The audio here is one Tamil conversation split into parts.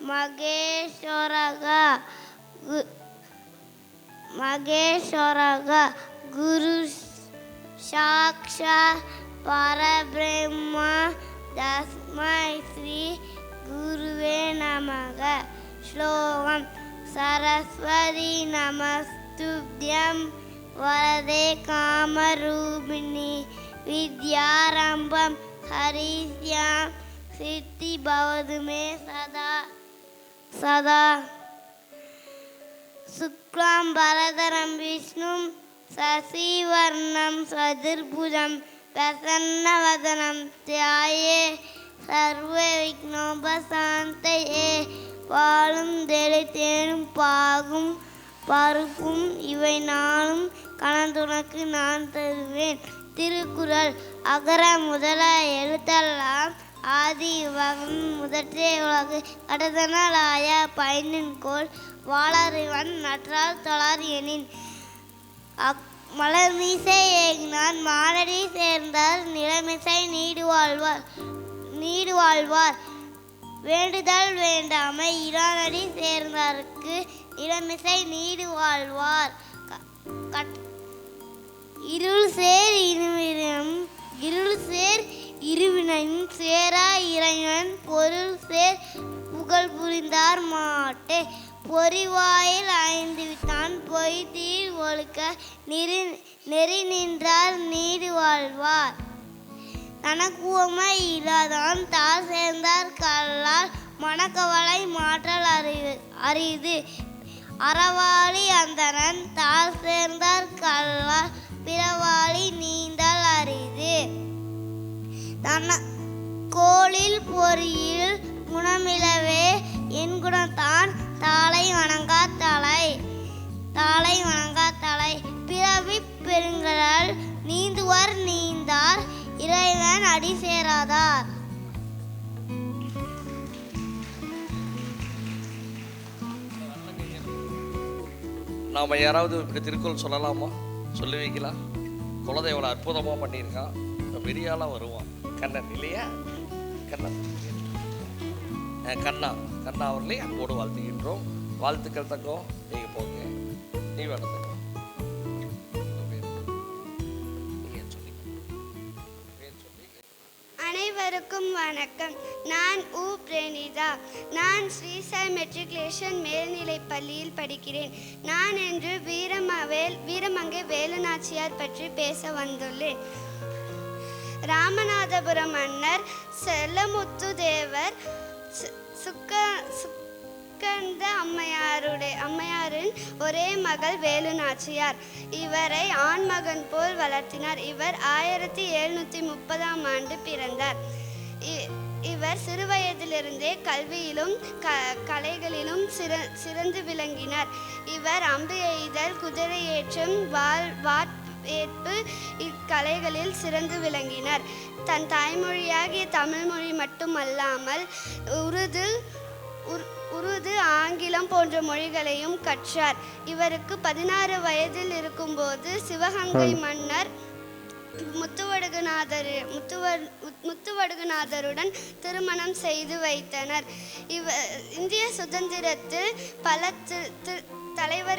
ಮಗೇಶ್ವರಗ ಮಗೇಶ್ವರಗ ಗುರು ಸಾಕ್ಷಾ ಪರಬ್ರಹ್ಮ தஸ்மை ஸ்ரீ குருவே நமக. ஸ்லோகம். சரஸ்வதி நமஸ்துப்தியம் வரதே காமரூபிணி. வித்யாரம்பம். ஹரிஷ்யாம். சித்தி பவதுமே சதா. सदा शुक्लां भरधरं विष्णुं शशिवर्णं सदुर्भुजं प्रसन्नवदनं ध्याये सर्वे विघ्नोपशान्तये பாலும் தெளி தேனும் பாகும் பருப்பும் இவை நானும் கலந்துனக்கு நான் தருவேன். திருக்குறள் அகர முதல எழுத்தெல்லாம் ஆதி உலகம் முதற்றே உலகு. கடதனாலாய பயனின் கோள் வாழறிவன் நற்றால் தொழார் எனின். அக் மலர் மீசை ஏகினான் மானடி சேர்ந்தார் நிலமிசை நீடு வாழ்வார் நீடு வாழ்வார் வேண்டுதல் வேண்டாமை இரானடி சேர்ந்தாருக்கு இளமிசை நீடு வாழ்வார் இருள் சேர் இருவினம் இருள் சேர் இருவினையும் சேரா இறைவன் பொருள் சேர் புகழ் புரிந்தார் மாட்டே. பொறிவாயில் ஐந்து விட்டான் பொய்தீர் ஒழுக்க நெறி நெறி நின்றார் நீடு வாழ்வார். தனக்குவமை இல்லாதான் தார் சேர்ந்தார் கல்லால் மனக்கவலை மாற்றல் அறிவு அரிது. அறவாளி அந்தனன் தார் சேர்ந்தார் கல்லால் பிறவாளி நீந்தல் அரிது. தன கோளில் பொறியில் குணமிலவே என் குணத்தான் தாளை வணங்கா தலை தாளை வணங்கா தலை பிறவி பெருங்கடல் நீந்துவர் நீந்தார் இறைவன் அடி சேராதார். நாம் யாராவது இப்படி திருக்குறள் சொல்லலாமா? சொல்லுவீங்களா? குலதெய்வம் அற்புதமாக பண்ணியிருக்கான். பெரிய ஆளாக வருவான். கண்ணன் இல்லையா? கண்ணன். கண்ணா கண்ணா அவர்களே அன்போடு வாழ்த்துகின்றோம். வாழ்த்துக்கள் தக்கம் நீங்கள் போங்க. நீ வேணும் தங்கம். அனைவருக்கும் வணக்கம். நான் உ. பிரேனிதா. நான் ஸ்ரீசாய் மெட்ரிகுலேஷன் மேல்நிலைப் பள்ளியில் படிக்கிறேன். நான் இன்று வீரமவேல் வீரமங்கை வேலுநாச்சியார் பற்றி பேச வந்துள்ளேன். ராமநாதபுரம் மன்னர் செல்லமுத்து தேவர் சு- சுக்க சுக்கந்த அம்மையாருடைய அம்மையாரின் ஒரே மகள் வேலுநாச்சியார். இவரை ஆண்மகன் போல் வளர்த்தினார். இவர் ஆயிரத்தி எழுநூற்றி முப்பதாம் ஆண்டு பிறந்தார். இ- இவர் சிறுவயதிலிருந்தே கல்வியிலும் க கலைகளிலும் சிற சிறந்து விளங்கினார். இவர் அம்பு எய்தல் குதிரை ஏற்றம் வாட் வாட்பேற்பு இக்கலைகளில் சிறந்து விளங்கினார். தன் தாய்மொழியாகிய தமிழ் மொழி மட்டுமல்லாமல் உருது உர்- உருது ஆங்கிலம் போன்ற மொழிகளையும் கற்றார். இவருக்கு பதினாறு வயதில் இருக்கும்போது சிவகங்கை மன்னர் முத்துவடுகுநாதர் முத்துவர் முத்துவடுகுநாதருடன் திருமணம் செய்து வைத்தனர். இவ இந்திய சுதந்திரத்தில் பல தி-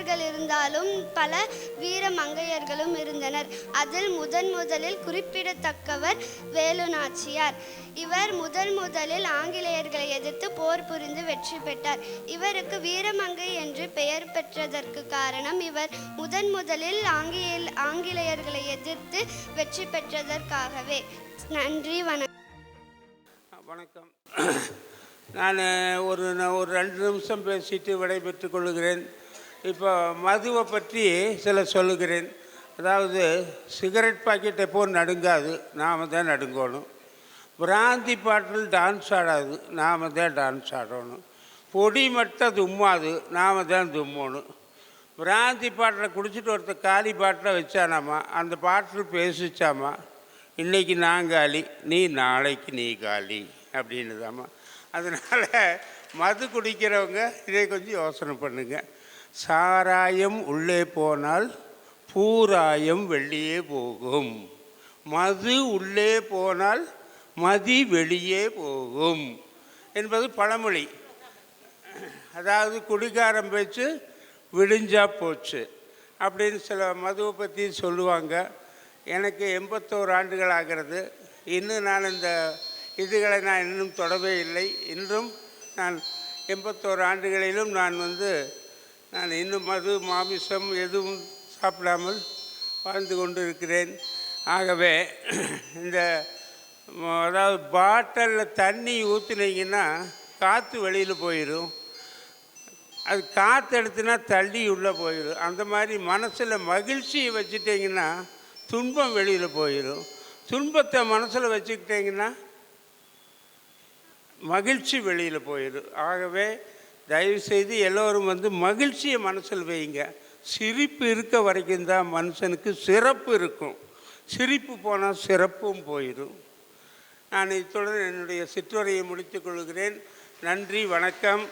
தி- இருந்தாலும் பல வீர மங்கையர்களும் இருந்தனர். அதில் முதன் முதலில் குறிப்பிடத்தக்கவர் வேலு நாச்சியார் இவர் முதன் முதலில் ஆங்கிலேயர்களை எதிர்த்து போர் புரிந்து வெற்றி பெற்றார். இவருக்கு வீரமங்கை என்று பெயர் பெற்றதற்கு காரணம் இவர் முதன் முதலில் ஆங்கில ஆங்கிலேயர்களை எதிர்த்து வெற்றி பெற்றதற்காகவே. நன்றி வணக்கம். வணக்கம். நான் ஒரு ஒரு ரெண்டு நிமிஷம் பேசிட்டு விடைபெற்றுக் கொள்கிறேன். இப்போ மதுவை பற்றி சில சொல்லுகிறேன். அதாவது சிகரெட் பாக்கெட் எப்போ நடுங்காது நாம் தான் நடுங்கணும். பிராந்தி பாட்டில் டான்ஸ் ஆடாது நாம் தான் டான்ஸ் ஆடணும். பொடி மட்டும் தும்மாது நாம் தான் தும்மணும். பிராந்தி பாட்டில் குடிச்சிட்டு ஒருத்தர் காலி பாட்டில் வச்சானாமா அந்த பாட்டில் பேசிச்சாமா இன்றைக்கி நான் காலி நீ நாளைக்கு நீ காலி அப்படின்னுதாம்மா அதனால் மது குடிக்கிறவங்க இதை கொஞ்சம் யோசனை பண்ணுங்கள் சாராயம் உள்ளே போனால் பூராயம் வெளியே போகும். மது உள்ளே போனால் மதி வெளியே போகும் என்பது பழமொழி. அதாவது குடிகாரம் பேச்சு விடிஞ்சா போச்சு அப்படின்னு சில மதுவை பற்றி சொல்லுவாங்க. எனக்கு எண்பத்தோரு ஆண்டுகள் ஆகிறது. இன்னும் நான் இந்த இதுகளை நான் இன்னும் தொடவே இல்லை. இன்றும் நான் எண்பத்தோரு ஆண்டுகளிலும் நான் வந்து நான் இன்னும் மது மாமிசம் எதுவும் சாப்பிடாமல் வாழ்ந்து கொண்டு இருக்கிறேன் ஆகவே இந்த அதாவது பாட்டிலில் தண்ணி ஊற்றுனீங்கன்னா காற்று வெளியில் போயிடும் அது காற்று எடுத்துனா தள்ளி உள்ளே போயிடும் அந்த மாதிரி மனசில் மகிழ்ச்சியை வச்சுட்டிங்கன்னா துன்பம் வெளியில் போயிடும் துன்பத்தை மனசில் வச்சுக்கிட்டிங்கன்னா மகிழ்ச்சி வெளியில் போயிடும் ஆகவே தயவுசெய்து எல்லோரும் வந்து மகிழ்ச்சியை மனசில் வைங்க. சிரிப்பு இருக்க வரைக்கும் தான் மனுஷனுக்கு சிறப்பு இருக்கும். சிரிப்பு போனால் சிறப்பும் போயிடும். நான் இத்துடன் என்னுடைய சிற்றுரையை முடித்துக் கொள்கிறேன். நன்றி வணக்கம்.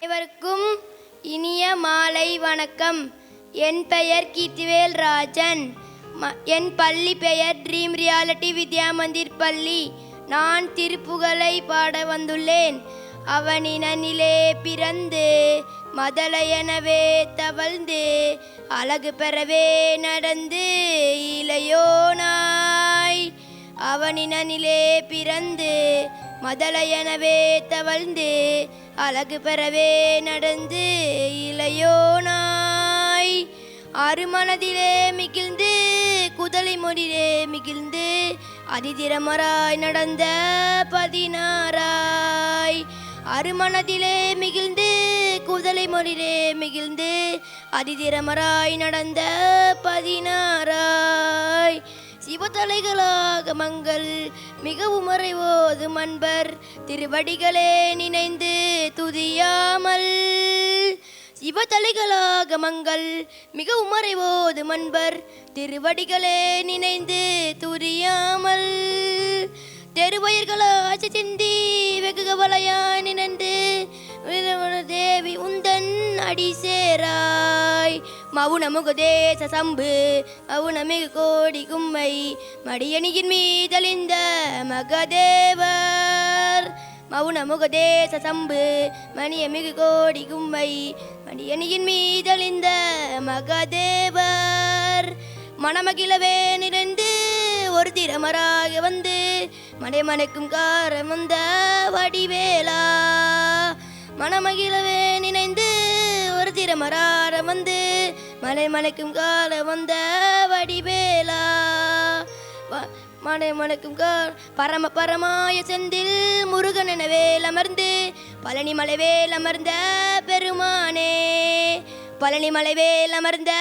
அனைவருக்கும் இனிய மாலை வணக்கம். என் பெயர் கீர்த்திவேல் ராஜன். ம- என் பள்ளி பெயர் ட்ரீம் ரியாலிட்டி வித்யா மந்திர் பள்ளி. நான் திருப்புகழை பாட வந்துள்ளேன். அவனினிலே பிறந்து மதலையனவே தவழ்ந்து அழகு பெறவே நடந்து இளையோனாய். அவனினிலே பிறந்து மதலையனவே தவழ்ந்து அழகு பெறவே நடந்து இளையோனாய். அருமனதிலே மிகிழ்ந்து குதலை மொழிலே மிகிழ்ந்து அதிதிரமராய் நடந்த பதினாறாய் அருமனதிலே மிகிழ்ந்து குதலை மொழிலே மிகிழ்ந்து அதிதிரமராய் நடந்த பதினாராய் சிவத்தலைகளாக மங்கள் மிகவும் மறைவோது மண்பர் திருவடிகளே நினைந்து துதியாமல். சிவத்தலைகளாக மங்கள் மிகவும் மறைவோது மண்பர் திருவடிகளே நினைந்து துரியாமல் தெருவயர்களாச்சு சிந்தி வெகு கவலையாய் நினைந்து தேவி உந்தன் அடி சேராய். மவுன முகதேச சம்பு மவுனமிகு கோடி கும்மை மடியணியின் மீதலிந்த மகதேவர். மவுன முகதேச சம்பு மணியமிகு கோடி கும்மை மடியணியின் மீதலிந்த மகதேவர். மணமகிழவே நிறைந்து ஒரு திறமராக வந்து மடைமனைக்கும் காரம் வந்த வடிவேலா. மனமகிழவே நினைந்து ஒரு திறமரார வந்து மலை மலைக்கும் கால வந்த வடிவேலா. வ- மலை பரம பரமாய செந்தில் முருகன் எனவேல் அமர்ந்து பழனி மலைவேல் அமர்ந்த பெருமானே. பழனி மலைவேல் அமர்ந்த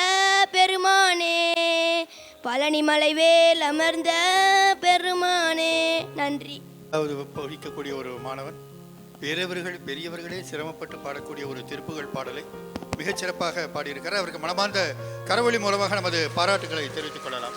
பெருமானே. பழனிமலை வேல் அமர்ந்த பெருமானே நன்றி. அதாவது வகிக்கக்கூடிய ஒரு மாணவன் பெரியவர்கள் பெரியவர்களே சிரமப்பட்டு பாடக்கூடிய ஒரு திருப்புகள் பாடலை மிகச்சிறப்பாக பாடியிருக்கிறார். அவருக்கு மனமார்ந்த கரவொலி மூலமாக நமது பாராட்டுகளை தெரிவித்துக் கொள்ளலாம்.